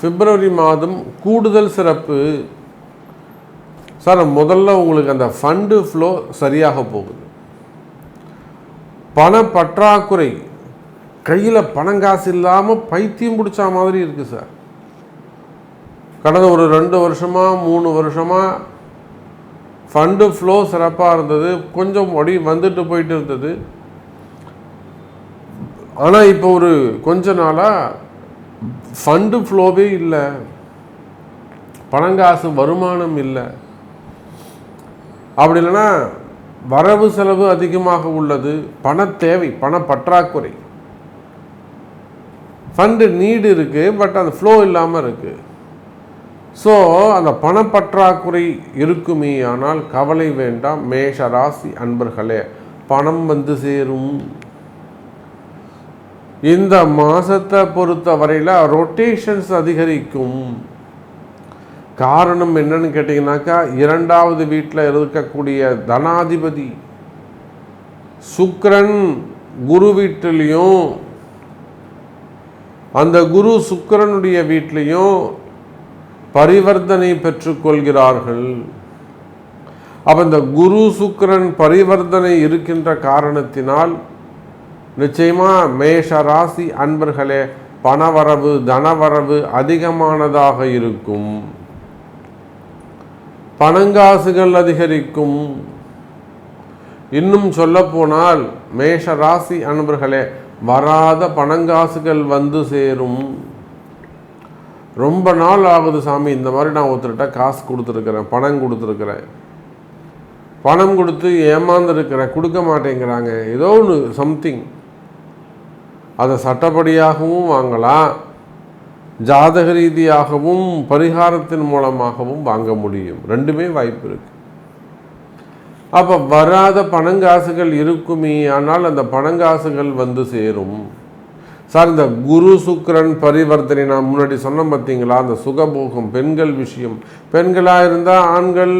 பிப்ரவரி மாதம் கூடுதல் சிறப்பு. சார் முதல்ல உங்களுக்கு அந்த ஃபண்டு ஃப்ளோ சரியாக போகுது. பண பற்றாக்குறை. கையில் பணங்காசு இல்லாமல் பைத்தியம் பிடிச்ச மாதிரி இருக்குது சார். கடந்த ஒரு ரெண்டு வருஷமாக மூணு வருஷமாக ஃபண்டு ஃப்ளோ சிறப்பாக இருந்தது. கொஞ்சம் ஒடி வந்துட்டு போயிட்டு இருந்தது. ஆனால் இப்போ ஒரு கொஞ்ச நாளாக ஃபண்டு ஃப்ளோவே இல்லை. பணங்காசு வருமானம் இல்லை. அப்படி இல்லைன்னா வரவு செலவு அதிகமாக உள்ளது. பண தேவை பண பற்றாக்குறை. ஃபண்டு நீடு இருக்குது பட் அந்த ஃப்ளோ இல்லாமல் இருக்குது ஸோ அந்த பணப்பற்றாக்குறை இருக்குமே ஆனால் கவலை வேண்டாம். மேஷ ராசி அன்பர்களே பணம் வந்து சேரும். இந்த மாதத்தை பொறுத்த வரையில் ரொட்டேஷன்ஸ் அதிகரிக்கும். காரணம் என்னன்னு கேட்டிங்கனாக்கா இரண்டாவது வீட்டில் இருக்கக்கூடிய தனாதிபதி சுக்கரன் குரு வீட்டிலையும் அந்த குரு சுக்கரனுடைய வீட்லேயும் பரிவர்த்தனை பெற்றுக்கொள்கிறார்கள் அப்போ இந்த குரு சுக்கரன் பரிவர்த்தனை இருக்கின்ற காரணத்தினால் நிச்சயமாக மேஷ ராசி அன்பர்களே பணவரவு தனவரவு அதிகமானதாக இருக்கும். பணங்காசுகள் அதிகரிக்கும். இன்னும் சொல்லப்போனால் மேஷ ராசி அன்பர்களே வராத பணங்காசுகள் வந்து சேரும். ரொம்ப நாள் ஆகுது சாமி இந்த மாதிரி நான் ஒருத்தர்கிட்ட காசு கொடுத்துருக்குறேன் பணம் கொடுத்துருக்குறேன். பணம் கொடுத்து ஏமாந்துருக்கிறேன் கொடுக்க மாட்டேங்கிறாங்க. ஏதோ ஒன்று சம்திங் அதை சட்டப்படியாகவும் வாங்கலாம் ஜாதக ரீதியாகவும் பரிகாரத்தின் மூலமாகவும் வாங்க முடியும். ரெண்டுமே வாய்ப்பு இருக்கு. அப்போ வராத பணங்காசுகள் இருக்குமே ஆனால் அந்த பணங்காசுகள் வந்து சேரும். சார் இந்த குரு சுக்கரன் பரிவர்த்தனை நான் முன்னாடி சொன்னேன் பார்த்தீங்களா அந்த சுகபோகம் பெண்கள் விஷயம். பெண்களாக இருந்தால் ஆண்கள்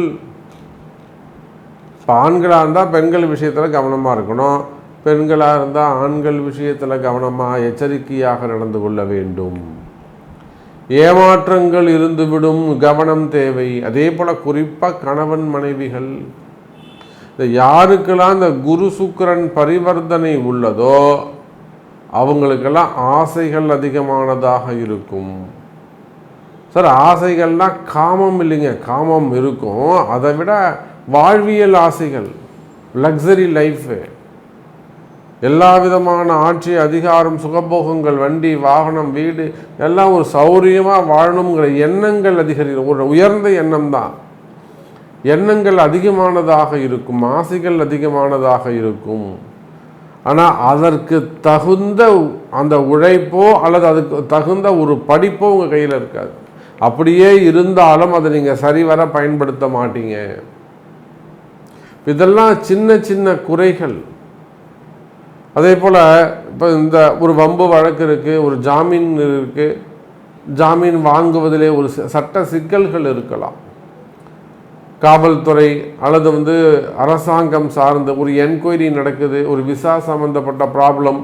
இப்போ ஆண்களாக இருந்தால் பெண்கள் விஷயத்தில் கவனமாக இருக்கணும். பெண்களாக இருந்தால் ஆண்கள் விஷயத்தில் கவனமாக எச்சரிக்கையாக நடந்து கொள்ள வேண்டும். ஏமாற்றங்கள் இருந்துவிடும் கவனம் தேவை. அதே போல் குறிப்பாக கணவன் மனைவிகள் இந்த யாருக்கெல்லாம் இந்த குரு சுக்கிரன் பரிவர்த்தனை உள்ளதோ அவங்களுக்கெல்லாம் ஆசைகள் அதிகமானதாக இருக்கும். சார் ஆசைகள்லாம் காமம் இல்லைங்க காமம் இருக்கும். அதை விட வாழ்வியல் ஆசைகள் லக்ஸரி லைஃபு எல்லா விதமான ஆட்சி அதிகாரம் சுகபோகங்கள் வண்டி வாகனம் வீடு எல்லாம் ஒரு சௌரியமாக வாழணுங்கிற எண்ணங்கள் அதிகரிக்கும். ஒரு உயர்ந்த எண்ணம் தான் எண்ணங்கள் அதிகமானதாக இருக்கும் ஆசைகள் அதிகமானதாக இருக்கும். ஆனால் அதற்கு தகுந்த அந்த உழைப்போ அல்லது அதுக்கு தகுந்த ஒரு படிப்போ உங்கள் கையில் இருக்காது. அப்படியே இருந்தாலும் அதை நீங்கள் சரிவர பயன்படுத்த மாட்டீங்க. இதெல்லாம் சின்ன சின்ன குறைகள். அதே போல் இப்போ இந்த ஒரு வம்பு வழக்கு இருக்குது ஒரு ஜாமீன் இருக்குது ஜாமீன் வாங்குவதிலே ஒரு சட்ட சிக்கல்கள் இருக்கலாம். காவல்துறை அல்லது வந்து அரசாங்கம் சார்ந்த ஒரு என்கொயரி நடக்குது ஒரு விசா சம்பந்தப்பட்ட ப்ராப்ளம்.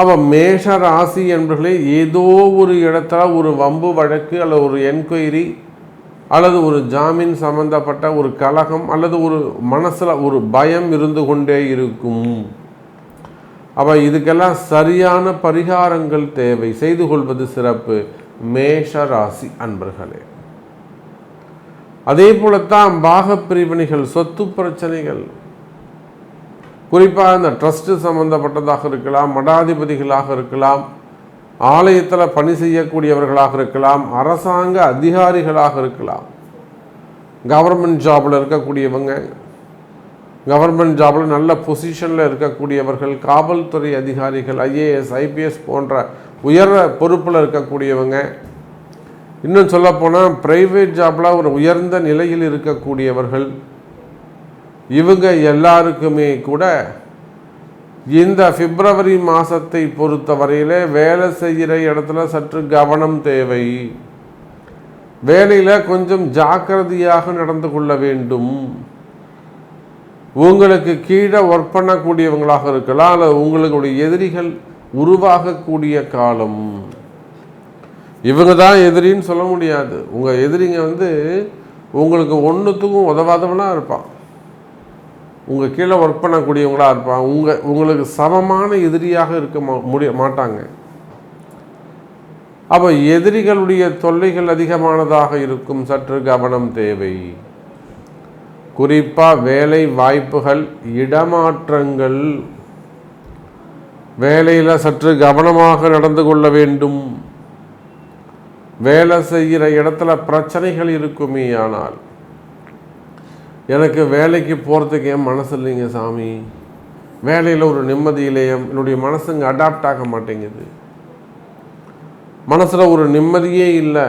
அப்போ மேஷ ராசி என்பர்களே ஏதோ ஒரு இடத்துல ஒரு வம்பு வழக்கு அல்லது ஒரு என்கொயரி அல்லது ஒரு ஜாமீன் சம்பந்தப்பட்ட ஒரு கலகம் அல்லது ஒரு மனசில் ஒரு பயம் இருந்து கொண்டே இருக்கும். அப்போ இதுக்கெல்லாம் சரியான பரிகாரங்கள் தேவை. செய்து கொள்வது சிறப்பு. மேஷ ராசி அன்பர்களே. அதே போலத்தான் பாக பிரிவினைகள் சொத்து பிரச்சனைகள். குறிப்பாக இந்த ட்ரஸ்ட் சம்பந்தப்பட்டதாக இருக்கலாம் மடாதிபதிகளாக இருக்கலாம் ஆலயத்தில் பணி செய்யக்கூடியவர்களாக இருக்கலாம் அரசாங்க அதிகாரிகளாக இருக்கலாம். கவர்மெண்ட் ஜாபில் இருக்கக்கூடியவங்க கவர்மெண்ட் ஜாபில் நல்ல பொசிஷனில் இருக்கக்கூடியவர்கள் காவல்துறை அதிகாரிகள் ஐஏஎஸ் ஐபிஎஸ் போன்ற உயர் பொறுப்பில் இருக்கக்கூடியவங்க. இன்னும் சொல்லப்போனால் ப்ரைவேட் ஜாபில் ஒரு உயர்ந்த நிலையில் இருக்கக்கூடியவர்கள். இவங்க எல்லாருக்குமே கூட இந்த பிப்ரவரி மாதத்தை பொறுத்தவரையில் வேலை செய்கிற இடத்துல சற்று கவனம் தேவை. வேலையில் கொஞ்சம் ஜாக்கிரதையாக நடந்து கொள்ள வேண்டும். உங்களுக்கு கீழே ஒர்க் பண்ணக்கூடியவங்களாக இருக்கலாம் அல்லது உங்களுடைய எதிரிகள் உருவாகக்கூடிய காலம். இவங்க தான் எதிரின்னு சொல்ல முடியாது. உங்கள் எதிரிங்க வந்து உங்களுக்கு ஒன்றுத்துக்கும் உதவாதவனாக இருப்பான். உங்கள் கீழே ஒர்க் பண்ணக்கூடியவங்களாக இருப்பாங்க. உங்கள் உங்களுக்கு சமமான எதிரியாக இருக்க முடிய மாட்டாங்க. அப்போ எதிரிகளுடைய தொல்லைகள் அதிகமானதாக இருக்கும். சற்று கவனம் தேவை. குறிப்பாக வேலை வாய்ப்புகள் இடமாற்றங்கள். வேலையில் சற்று கவனமாக நடந்து கொள்ள வேண்டும். வேலை செய்கிற இடத்துல பிரச்சனைகள் இருக்குமே ஆனால். எனக்கு வேலைக்கு போகிறதுக்கு ஏன் மனசு இல்லைங்க சாமி. வேலையில் ஒரு நிம்மதி இல்லையே. என்னுடைய மனசுங்க அடாப்ட் ஆக மாட்டேங்குது. மனசில் ஒரு நிம்மதியே இல்லை.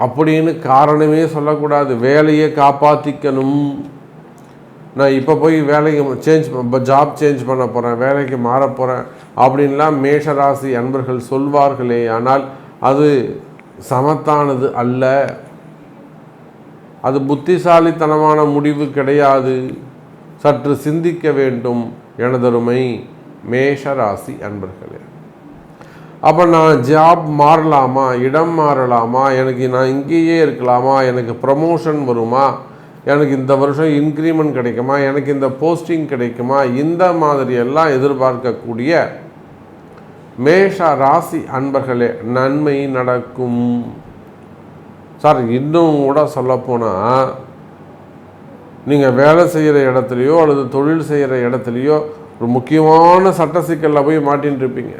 அப்படின்னு காரணமே சொல்லக்கூடாது. வேலையை காப்பாற்றிக்கணும் நான் இப்போ போய் வேலைக்கு சேஞ்ச் ஜாப் சேஞ்ச் பண்ண போகிறேன் வேலைக்கு மாற போகிறேன் அப்படின்லாம் மேஷராசி அன்பர்கள் சொல்வார்களே. ஆனால் அது சமத்தானது அல்ல. அது புத்திசாலித்தனமான முடிவு கிடையாது. சற்று சிந்திக்க வேண்டும் எனதருமை மேஷராசி அன்பர்களே. அப்போ நான் ஜாப் மாறலாமா? இடம் மாறலாமா? எனக்கு நான் இங்கேயே இருக்கலாமா? எனக்கு ப்ரமோஷன் வருமா? எனக்கு இந்த வருஷம் இன்க்ரிமெண்ட் கிடைக்குமா? எனக்கு இந்த போஸ்டிங் கிடைக்குமா? இந்த மாதிரி எல்லாம் எதிர்பார்க்கக்கூடிய மேஷ ராசி அன்பர்களே நன்மை நடக்கும். சார் இன்னும் கூட சொல்லப்போனால் நீங்கள் வேலை செய்கிற இடத்துலையோ அல்லது தொழில் செய்கிற இடத்துலையோ ஒரு முக்கியமான சட்ட சிக்கலில் போய் மாட்டின்னு இருப்பீங்க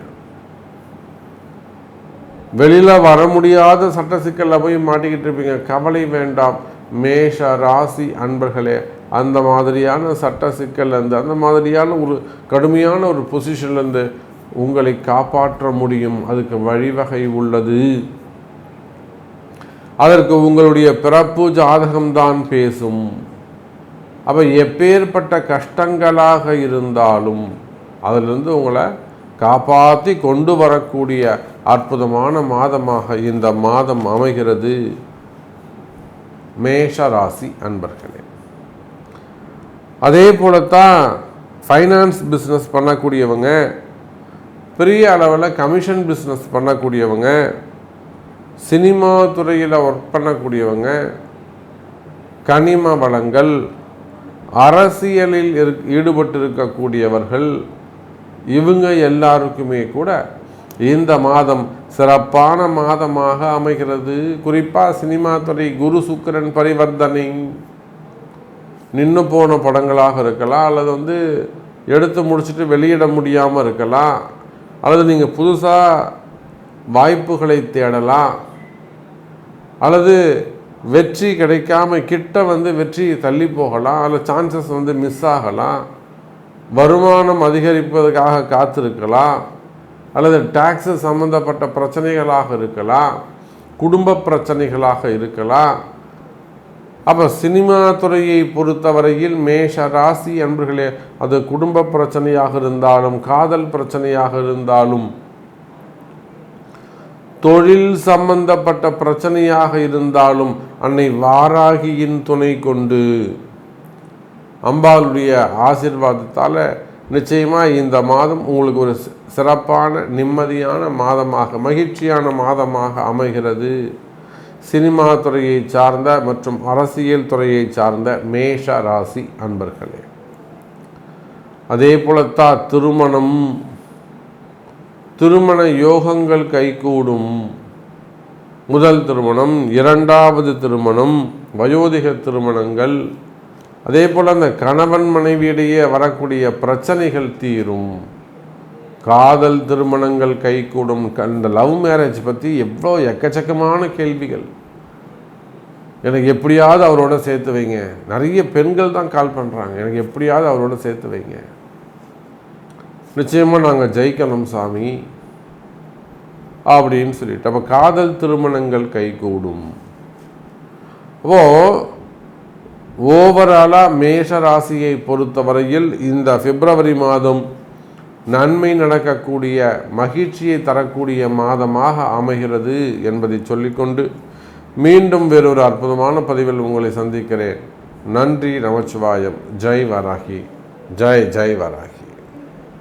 வெளியில் வர முடியாத சட்ட சிக்கலில் போய் மாட்டிக்கிட்டு இருப்பீங்க கவலை வேண்டாம். மேஷ ராசி அன்பர்களே அந்த மாதிரியான சட்ட சிக்கல்லேருந்து அந்த மாதிரியான ஒரு கடுமையான ஒரு பொசிஷன்லேருந்து உங்களை காப்பாற்ற முடியும். அதுக்கு வழிவகை உள்ளது. அதற்கு உங்களுடைய பிறப்பு ஜாதகம்தான் பேசும். அப்போ எப்பேற்பட்ட கஷ்டங்களாக இருந்தாலும் அதிலிருந்து உங்களை காப்பாற்றி கொண்டு வரக்கூடிய அற்புதமான மாதமாக இந்த மாதம் அமைகிறது. மேஷ ராசி அன்பர்களே. அதே போலத்தான் ஃபைனான்ஸ் பிஸ்னஸ் பண்ணக்கூடியவங்க பெரிய அளவில் கமிஷன் பிஸ்னஸ் பண்ணக்கூடியவங்க சினிமா துறையில் ஒர்க் பண்ணக்கூடியவங்க கனிம வளங்கள் அரசியலில் இரு ஈடுபட்டிருக்கக்கூடியவர்கள் இவங்க எல்லாருக்குமே கூட இந்த மாதம் சிறப்பான மாதமாக அமைகிறது. குறிப்பாக சினிமா துறை குரு சுக்கரன் பரிவர்த்தனை நின்று போன படங்களாக இருக்கலாம் அல்லது வந்து எடுத்து முடிச்சுட்டு வெளியிட முடியாமல் இருக்கலாம் அல்லது நீங்கள் புதுசாக வாய்ப்புகளை தேடலாம். அல்லது வெற்றி கிடைக்காம கிட்ட வந்து வெற்றி தள்ளி போகலாம் அதில் சான்சஸ் வந்து மிஸ் ஆகலாம் வருமானம் அதிகரிப்பதற்காக காத்திருக்கலாம் அல்லது டாக்ஸு சம்மந்தப்பட்ட பிரச்சனைகளாக இருக்கலாம் குடும்ப பிரச்சனைகளாக இருக்கலாம். அப்போ சினிமா துறையை பொறுத்தவரையில் மேஷ ராசி அன்பர்களே அது குடும்ப பிரச்சனையாக இருந்தாலும் காதல் பிரச்சனையாக இருந்தாலும் தொழில் சம்பந்தப்பட்ட பிரச்சனையாக இருந்தாலும் அன்னை வாராகியின் துணை கொண்டு அம்பாளுடைய ஆசிர்வாதத்தால் நிச்சயமாக இந்த மாதம் உங்களுக்கு ஒரு சிறப்பான நிம்மதியான மாதமாக மகிழ்ச்சியான மாதமாக அமைகிறது. சினிமா துறையை சார்ந்த மற்றும் அரசியல் துறையை சார்ந்த மேஷ ராசி அன்பர்களே அதே போலத்தான் திருமணம் திருமண யோகங்கள் கைகூடும். முதல் திருமணம் இரண்டாவது திருமணம் வயோதிக திருமணங்கள். அதே போல் அந்த கணவன் மனைவியிடையே வரக்கூடிய பிரச்சனைகள் தீரும். காதல் திருமணங்கள் கைகூடும். அந்த லவ் மேரேஜ் பற்றி எவ்வளோ எக்கச்சக்கமான கேள்விகள். எனக்கு எப்படியாவது அவரோட சேர்த்து வைங்க. நிறைய பெண்கள் தான் கால் பண்ணுறாங்க எனக்கு எப்படியாவது அவரோட சேர்த்து வைங்க. நிச்சயமாக நாங்கள் ஜெயிக்கணும் சாமி. அப்படின்னு சொல்லிட்டு. அப்போ காதல் திருமணங்கள் கைகூடும். அப்போது ஓவராலாக மேஷ ராசியை பொறுத்தவரையில் இந்த பிப்ரவரி மாதம் நன்மை நடக்கக்கூடிய மகிழ்ச்சியை தரக்கூடிய மாதமாக அமைகிறது என்பதை சொல்லிக்கொண்டு மீண்டும் வேறொரு அற்புதமான பதிவில் உங்களை சந்திக்கிறேன். நன்றி நமச்சிவாயம். ஜெய் வராகி. ஜெய் ஜெய் வராகி.